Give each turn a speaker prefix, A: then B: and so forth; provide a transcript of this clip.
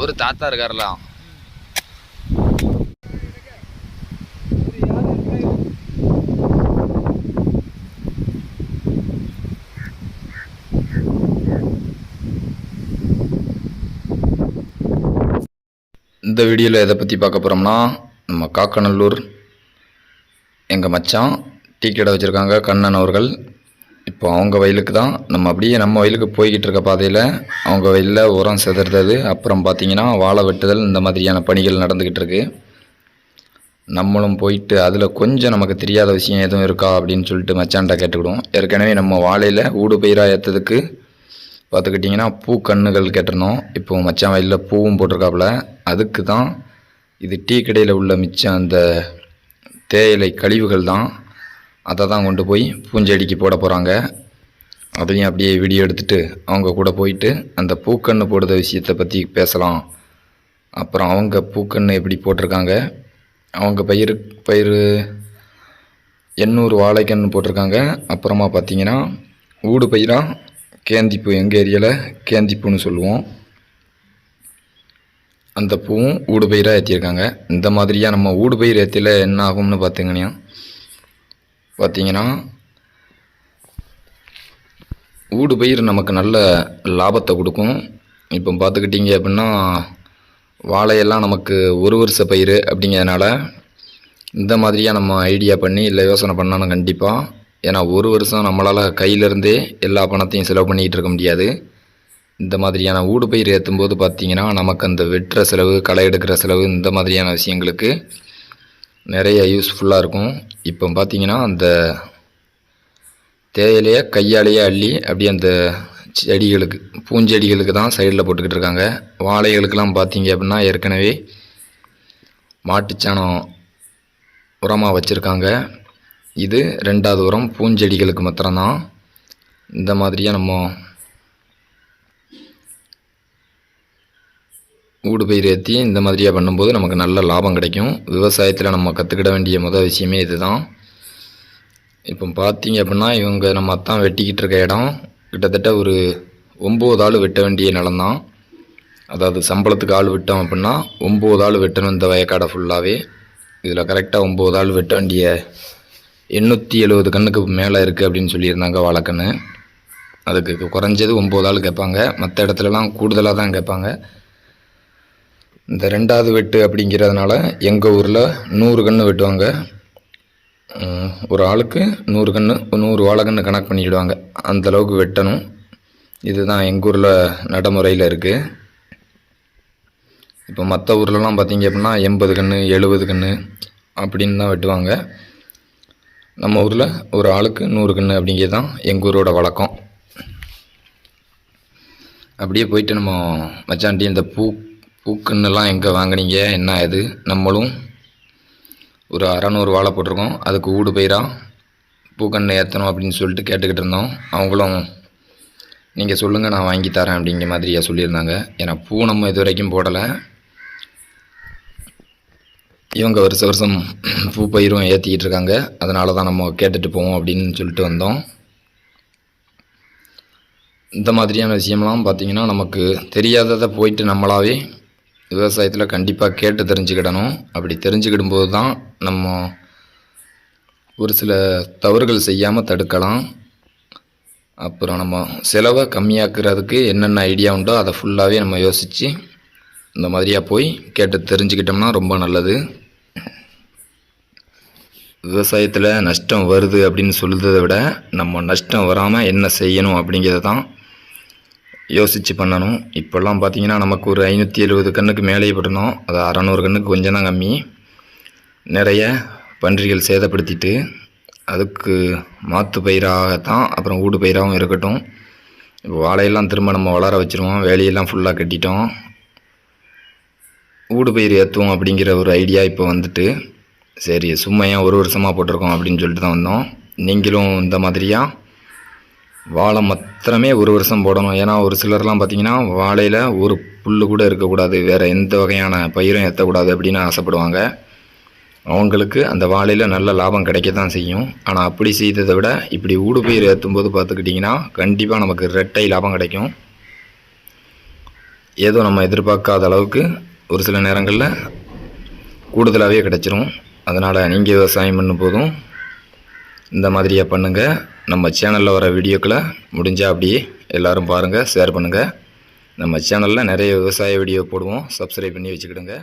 A: ஒரு தாத்தா இருக்காருலாம் இந்த வீடியோவில் எதை பற்றி பார்க்க போகிறோம்னா நம்ம காக்கநல்லூர் எங்கள் மச்சான் டீ கடை வச்சுருக்காங்க கண்ணன் அவர்கள். இப்போ அவங்க வயலுக்கு தான் நம்ம அப்படியே நம்ம வயலுக்கு போய்கிட்டு இருக்க பாதையில் அவங்க வயலில் உரம் செதுறது அப்புறம் பார்த்திங்கன்னா வாழை வெட்டுதல் இந்த மாதிரியான பணிகள் நடந்துக்கிட்டு இருக்கு. நம்மளும் போயிட்டு அதில் கொஞ்சம் நமக்கு தெரியாத விஷயம் எதுவும் இருக்கா அப்படின்னு சொல்லிட்டு மச்சான்ட்ட கேட்டுக்கிடுவோம். ஏற்கனவே நம்ம வாழையில் ஊடு பயிராக ஏற்றதுக்கு பார்த்துக்கிட்டிங்கன்னா பூ கண்ணுகள் கேட்டிருந்தோம். இப்போ மச்சான் வயலில் பூவும் போட்டிருக்காப்புல. அதுக்கு தான் இது டீ கடையில் உள்ள மிச்சம் அந்த தேயிலை கழிவுகள் தான் அதை தான் கொண்டு போய் பூஞ்செடிக்கு போட போகிறாங்க அதையும் அப்படியே வீடியோ எடுத்துகிட்டு அவங்க கூட போயிட்டு அந்த பூக்கன்று போடுற விஷயத்தை பற்றி பேசலாம். அப்புறம் அவங்க பூக்கன்று எப்படி போட்டிருக்காங்க? அவங்க பயிர் பயிர் எண்ணூறு வாழைக்கன்று போட்டிருக்காங்க. அப்புறமா பார்த்தீங்கன்னா ஊடு பயிராக கேந்திப்பூ எங்கள் ஏரியாவில் கேந்திப்பூன்னு சொல்லுவோம். அந்த பூவும் ஊடு பயிராக ஏற்றிருக்காங்க இந்த மாதிரியாக நம்ம ஊடு பயிர் ஏற்றியில் என்ன ஆகும்னு பார்த்திங்கன்னா பார்த்தீங்கன்னா ஊடு பயிர் நமக்கு நல்ல லாபத்தை கொடுக்கும். இப்போ பார்த்துக்கிட்டிங்க அப்படின்னா வாழையெல்லாம் நமக்கு ஒரு வருஷ பயிர் அப்படிங்கிறதுனால இந்த மாதிரியாக நம்ம ஐடியா பண்ணி இல்லை யோசனை பண்ணாலும் கண்டிப்பாக ஏன்னா ஒரு வருஷம் நம்மளால் கையிலேருந்தே எல்லா பணத்தையும் செலவு பண்ணிக்கிட்டு இருக்க முடியாது. இந்த மாதிரியான ஊடு பயிர் ஏற்றும் போது பார்த்தீங்கன்னா நமக்கு அந்த வெட்டுற செலவு களை எடுக்கிற செலவு இந்த மாதிரியான விஷயங்களுக்கு நிறைய யூஸ்ஃபுல்லாக இருக்கும். இப்போ பார்த்தீங்கன்னா அந்த தேயிலையை கையாலேயே அள்ளி அப்படியே அந்த செடிகளுக்கு பூஞ்செடிகளுக்கு தான் சைடில் போட்டுக்கிட்டு இருக்காங்க. வாழைகளுக்கெல்லாம் பார்த்தீங்க அப்படின்னா ஏற்கனவே மாட்டுச்சாணம் உரமாக வச்சுருக்காங்க. இது ரெண்டாவது உரம் பூஞ்செடிகளுக்கு மாத்திரம்தான். இந்த மாதிரியாக நம்ம ஊடு பயிர் ஏற்றி இந்த மாதிரியாக பண்ணும்போது நமக்கு நல்ல லாபம் கிடைக்கும். விவசாயத்தில் நம்ம கற்றுக்கிட வேண்டிய முதல் விஷயமே இதுதான். இப்போ பார்த்தீங்க அப்படின்னா இவங்க நம்ம அத்தான் வெட்டிக்கிட்டு இருக்க இடம். கிட்டத்தட்ட ஒரு ஒம்பது ஆள் வெட்ட வேண்டிய நிலம்தான். அதாவது சம்பளத்துக்கு ஆள் விட்டோம் அப்படின்னா ஒம்பது ஆள் வெட்டணும் இந்த வயக்காடை ஃபுல்லாகவே இதில் கரெக்டாக ஒம்பது ஆள் வெட்ட வேண்டிய எண்ணூற்றி எழுபது கண்ணுக்கு மேலே இருக்குது அப்படின்னு சொல்லியிருந்தாங்க வாழைக்கன்று அதுக்கு குறைஞ்சது ஒம்பது ஆள் கேட்பாங்க. மற்ற இடத்துலலாம் கூடுதலாக தான் கேட்பாங்க. இந்த ரெண்டாவது வெட்டு அப்படிங்கிறதுனால எங்கள் ஊரில் நூறு கன்று வெட்டுவாங்க. ஒரு ஆளுக்கு நூறு கன்று நூறு வாழைக்கன்று கணக்கு பண்ணிக்கிடுவாங்க. அந்த அளவுக்கு வெட்டணும். இதுதான் எங்கள் ஊரில் நடைமுறையில் இருக்குது இப்போ மற்ற ஊர்லலாம் பார்த்தீங்க அப்படின்னா எண்பது கன்று எழுபது கன்று அப்படின்னு தான் வெட்டுவாங்க. நம்ம ஊரில் ஒரு ஆளுக்கு நூறு கன்று அப்படிங்கிறது தான் எங்கள் ஊரோட வழக்கம். அப்படியே போயிட்டு நம்ம மச்சாண்டி இந்த பூ பூக்கன்னுலாம் எங்கே வாங்குனீங்க? என்ன இது? நம்மளும் ஒரு அறநூறு வாழை போட்டிருக்கோம். அதுக்கு ஊடு பயிராக பூக்கன்று ஏற்றணும் அப்படின்னு சொல்லிட்டு கேட்டுக்கிட்டு இருந்தோம். அவங்களும் நீங்கள் சொல்லுங்கள் நான் வாங்கி தரேன் அப்படிங்கிற மாதிரியா சொல்லியிருந்தாங்க. ஏன்னா பூ நம்ம இது வரைக்கும் போடலை. இவங்க வருஷ வருஷம் பூ பயிரும் ஏற்றிக்கிட்டு இருக்காங்க. அதனால தான் நம்ம கேட்டுட்டு போவோம் அப்படின்னு சொல்லிட்டு வந்தோம். இந்த மாதிரியான விஷயம்லாம் பார்த்திங்கன்னா நமக்கு தெரியாததை போயிட்டு நம்மளாவே விவசாயத்தில் கண்டிப்பாக கேட்டு தெரிஞ்சுக்கிடணும். அப்படி தெரிஞ்சுக்கிடும்போது தான் நம்ம ஒரு சில தவறுகள் செய்யாமல் தடுக்கலாம். அப்புறம் நம்ம செலவை கம்மியாக்குறதுக்கு என்னென்ன ஐடியா உண்டோ அதை ஃபுல்லாகவே நம்ம யோசித்து இந்த மாதிரியாக போய் கேட்டு தெரிஞ்சுக்கிட்டோம்னா ரொம்ப நல்லது. விவசாயத்தில் நஷ்டம் வருது அப்படின்னு சொல்லுறதை விட நம்ம நஷ்டம் வராமல் என்ன செய்யணும் அப்படிங்கிறத தான் யோசித்து பண்ணணும். இப்போல்லாம் பார்த்தீங்கன்னா நமக்கு ஒரு ஐநூற்றி எழுபது கண்ணுக்கு மேலேயே போட்டிருந்தோம் அது அறநூறு கண்ணுக்கு கொஞ்சம் தான் கம்மி. நிறைய பன்றிகள் சேதப்படுத்திட்டு அதுக்கு மாற்று பயிராகத்தான் அப்புறம் ஊடு பயிராகவும் இருக்கட்டும். இப்போ வாழையெல்லாம் திரும்ப நம்ம வளர வச்சுருவோம். வேலையெல்லாம் ஃபுல்லாக கட்டிட்டோம். ஊடு பயிர் ஏற்றுவோம் அப்படிங்கிற ஒரு ஐடியா இப்போ வந்துட்டு சரி சும்மா ஏன் ஒரு வருஷமாக போட்டிருக்கோம் அப்படின்னு சொல்லிட்டு தான் வந்தோம். நீங்களும் இந்த மாதிரியாக வாழை மாத்திரமே ஒரு வருஷம் போடணும். ஏன்னா ஒரு சிலர்லாம் பார்த்தீங்கன்னா வாழையில் ஒரு புல் கூட இருக்கக்கூடாது. வேறு எந்த வகையான பயிரும் ஏற்றக்கூடாது அப்படின்னு ஆசைப்படுவாங்க. அவங்களுக்கு அந்த வாழையில் நல்ல லாபம் கிடைக்க தான் செய்யும். ஆனால் அப்படி செய்ததை விட இப்படி ஊடு பயிர் ஏற்றும் போது பார்த்துக்கிட்டிங்கன்னா கண்டிப்பாக நமக்கு ரெட்டை லாபம் கிடைக்கும். ஏதோ நம்ம எதிர்பார்க்காத அளவுக்கு ஒரு சில நேரங்களில் கூடுதலாகவே கிடச்சிரும். அதனால் நீங்கள் விவசாயம் பண்ணும் போதும் இந்த மாதிரியே பண்ணுங்கள் நம்ம சேனலில் வர வீடியோக்களை முடிஞ்சால் அப்படியே எல்லோரும் பாருங்கள் ஷேர் பண்ணுங்கள் நம்ம சேனலில் நிறைய விவசாய வீடியோ போடுவோம். சப்ஸ்கிரைப் பண்ணி வச்சுக்கிடுங்க.